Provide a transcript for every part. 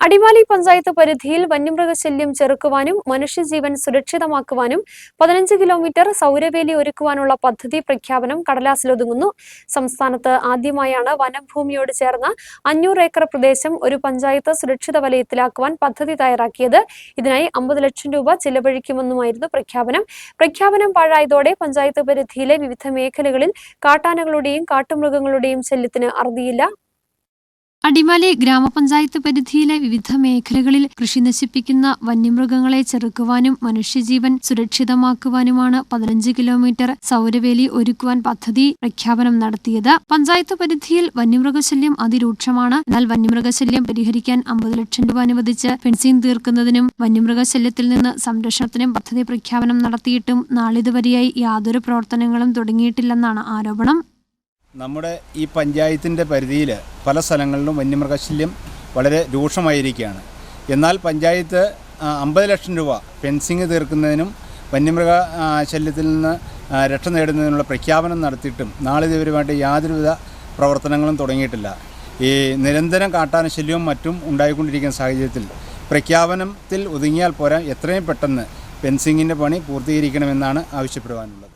അടിമാലി പഞ്ചായത്ത് പരിധിയിൽ വന്യമൃഗശല്യം ചെറുക്കുവാനും മനുഷ്യജീവൻ സുരക്ഷിതമാക്കുവാനും പതിനഞ്ച് കിലോമീറ്റർ സൗരവേലി ഒരുക്കുവാനുള്ള പദ്ധതി പ്രഖ്യാപനം കടലാസിലൊതുങ്ങുന്നു. സംസ്ഥാനത്ത് ആദ്യമായാണ് വനഭൂമിയോട് ചേർന്ന അഞ്ഞൂറ് ഏക്കർ പ്രദേശം ഒരു പഞ്ചായത്ത് സുരക്ഷിത വലയത്തിലാക്കുവാൻ പദ്ധതി തയ്യാറാക്കിയത്. ഇതിനായി അമ്പത് ലക്ഷം രൂപ ചിലവഴിക്കുമെന്നുമായിരുന്നു പ്രഖ്യാപനം. പ്രഖ്യാപനം പാഴായതോടെ പഞ്ചായത്ത് പരിധിയിലെ വിവിധ മേഖലകളിൽ കാട്ടാനകളുടെയും കാട്ടുമൃഗങ്ങളുടെയും ശല്യത്തിന് അറുതിയില്ല. അടിമാലി ഗ്രാമപഞ്ചായത്ത് പരിധിയിലെ വിവിധ മേഖലകളിൽ കൃഷി നശിപ്പിക്കുന്ന വന്യമൃഗങ്ങളെ ചെറുക്കുവാനും മനുഷ്യജീവൻ സുരക്ഷിതമാക്കുവാനുമാണ് പതിനഞ്ച് കിലോമീറ്റർ സൗരവേലി ഒരുക്കുവാൻ പദ്ധതി പ്രഖ്യാപനം നടത്തിയത്. പഞ്ചായത്ത് പരിധിയിൽ വന്യമൃഗശല്യം അതിരൂക്ഷമാണ്. എന്നാൽ വന്യമൃഗശല്യം പരിഹരിക്കാൻ അമ്പത് ലക്ഷം രൂപ അനുവദിച്ച് ഫെൻസിംഗ് തീർക്കുന്നതിനും വന്യമൃഗശല്യത്തിൽ നിന്ന് സംരക്ഷണത്തിനും പദ്ധതി പ്രഖ്യാപനം നടത്തിയിട്ടും നാളിതുവരെയായി യാതൊരു പ്രവർത്തനങ്ങളും തുടങ്ങിയിട്ടില്ലെന്നാണ് ആരോപണം. നമ്മുടെ ഈ പഞ്ചായത്തിന്റെ പരിധിയിൽ പല സ്ഥലങ്ങളിലും വന്യമൃഗശല്യം വളരെ രൂക്ഷമായിരിക്കുകയാണ്. എന്നാൽ പഞ്ചായത്ത് അമ്പത് ലക്ഷം രൂപ ഫെൻസിങ് തീർക്കുന്നതിനും വന്യമൃഗ ശല്യത്തിൽ നിന്ന് രക്ഷ നേടുന്നതിനുള്ള പ്രഖ്യാപനം നടത്തിയിട്ടും നാളിതുവരുമായിട്ട് യാതൊരുവിധ പ്രവർത്തനങ്ങളും തുടങ്ങിയിട്ടില്ല. ഈ നിരന്തരം കാട്ടാന ശല്യവും മറ്റും ഉണ്ടായിക്കൊണ്ടിരിക്കുന്ന സാഹചര്യത്തിൽ പ്രഖ്യാപനത്തിൽ ഒതുങ്ങിയാൽ പോരാ എത്രയും പെട്ടെന്ന് ഫെൻസിങ്ങിന്റെ പണി പൂർത്തീകരിക്കണമെന്നാണ് ആവശ്യപ്പെടുവാനുള്ളത്.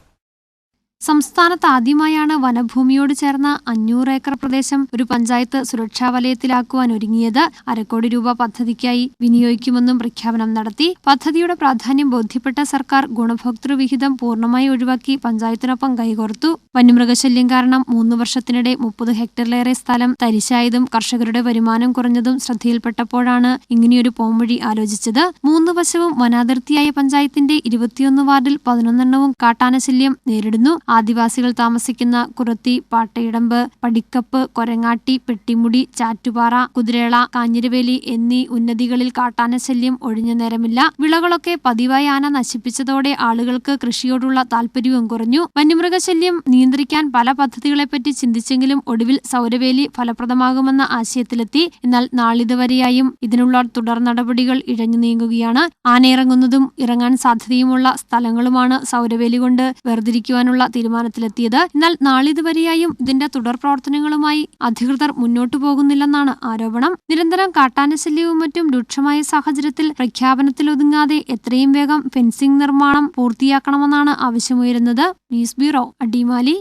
സംസ്ഥാനത്ത് ആദ്യമായാണ് വനഭൂമിയോട് ചേർന്ന അഞ്ഞൂറ് ഏക്കർ പ്രദേശം ഒരു പഞ്ചായത്ത് സുരക്ഷാ വലയത്തിലാക്കുവാൻ ഒരുങ്ങിയത് അരക്കോടി രൂപ പദ്ധതിക്കായി വിനിയോഗിക്കുമെന്നും പ്രഖ്യാപനം നടത്തി. പദ്ധതിയുടെ പ്രാധാന്യം ബോധ്യപ്പെട്ട സർക്കാർ ഗുണഭോക്തൃവിഹിതം പൂർണമായി ഒഴിവാക്കി പഞ്ചായത്തിനൊപ്പം കൈകോർത്തു. വന്യമൃഗശല്യം കാരണം മൂന്ന് വർഷത്തിനിടെ മുപ്പത് ഹെക്ടറിലേറെ സ്ഥലം തരിശായതും കർഷകരുടെ വരുമാനം കുറഞ്ഞതും ശ്രദ്ധയിൽപ്പെട്ടപ്പോഴാണ് ഇങ്ങനെയൊരു പോംവഴി ആലോചിച്ചത്. മൂന്ന് വശവും വനാതിർത്തിയായ പഞ്ചായത്തിന്റെ ഇരുപത്തിയൊന്ന് വാർഡിൽ പതിനൊന്നെണ്ണവും കാട്ടാനശല്യം നേരിടുന്നു. ആദിവാസികൾ താമസിക്കുന്ന കുറത്തി പാട്ടയിടമ്പ് പടിക്കപ്പ് കൊരങ്ങാട്ടി പെട്ടിമുടി ചാറ്റുപാറ കുതിരേള കാഞ്ഞിരവേലി എന്നീ ഉന്നതികളിൽ കാട്ടാനശല്യം ഒഴിഞ്ഞ നേരമില്ല. വിളകളൊക്കെ പതിവായി ആന നശിപ്പിച്ചതോടെ ആളുകൾക്ക് കൃഷിയോടുള്ള താല്പര്യവും കുറഞ്ഞു. വന്യമൃഗശല്യം നിയന്ത്രിക്കാൻ പല പദ്ധതികളെപ്പറ്റി ചിന്തിച്ചെങ്കിലും ഒടുവിൽ സൗരവേലി ഫലപ്രദമാകുമെന്ന ആശയത്തിലെത്തി. എന്നാൽ നാളിതുവരെയായും ഇതിനുള്ള തുടർ നടപടികൾ ഇഴഞ്ഞു നീങ്ങുകയാണ്. ആനയിറങ്ങുന്നതും ഇറങ്ങാൻ സാധ്യതയുമുള്ള സ്ഥലങ്ങളുമാണ് സൗരവേലി കൊണ്ട് വേർതിരിക്കുവാനുള്ള തീരുമാനത്തിലെത്തിയത്. എന്നാൽ നാളിതുവരെയായും ഇതിന്റെ തുടർ പ്രവർത്തനങ്ങളുമായി അധികൃതർ മുന്നോട്ടു പോകുന്നില്ലെന്നാണ് ആരോപണം. നിരന്തരം കാട്ടാനശല്യവും മറ്റും രൂക്ഷമായ സാഹചര്യത്തിൽ പ്രഖ്യാപനത്തിലൊതുങ്ങാതെ എത്രയും വേഗം ഫെൻസിംഗ് നിർമ്മാണം പൂർത്തിയാക്കണമെന്നാണ് ആവശ്യമുയരുന്നത്. News bureau Adimali.